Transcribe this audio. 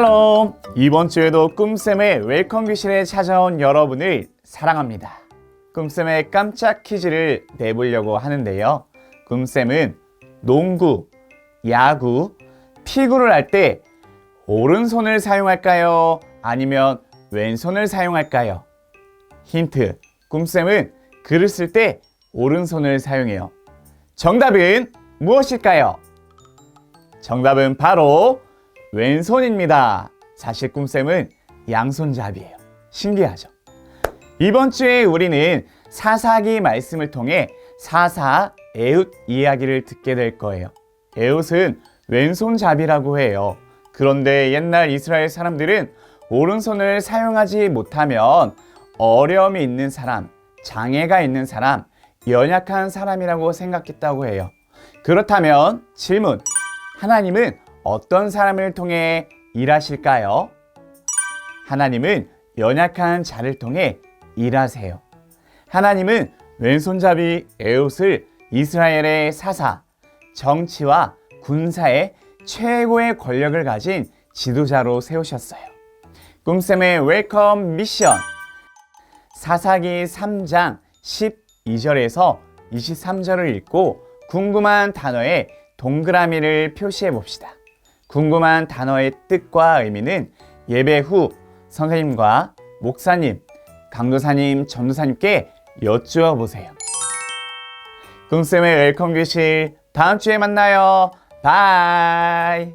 샬롬! 이번 주에도 꿈쌤의 웰컴 귀신에 찾아온 여러분을 사랑합니다. 꿈쌤의 깜짝 퀴즈를 내보려고 하는데요. 꿈쌤은 농구, 야구, 피구를 할 때 오른손을 사용할까요? 아니면 왼손을 사용할까요? 힌트. 꿈쌤은 글을 쓸 때 오른손을 사용해요. 정답은 무엇일까요? 정답은 바로 왼손입니다. 사실 꿈쌤은 양손잡이에요. 신기하죠? 이번 주에 우리는 사사기 말씀을 통해 사사 에웃 이야기를 듣게 될 거예요. 에웃은 왼손잡이라고 해요. 그런데 옛날 이스라엘 사람들은 오른손을 사용하지 못하면 어려움이 있는 사람, 장애가 있는 사람, 연약한 사람이라고 생각했다고 해요. 그렇다면 질문. 하나님은 어떤 사람을 통해 일하실까요? 하나님은 연약한 자를 통해 일하세요. 하나님은 왼손잡이 에옷을 이스라엘의 사사, 정치와 군사의 최고의 권력을 가진 지도자로 세우셨어요. 꿈쌤의 웰컴 미션 사사기 3장 12절에서 23절을 읽고 궁금한 단어에 동그라미를 표시해 봅시다. 궁금한 단어의 뜻과 의미는 예배 후 선생님과 목사님, 강도사님, 전도사님께 여쭈어 보세요. 꿈쌤의 웰컴 교실 다음 주에 만나요. 바이.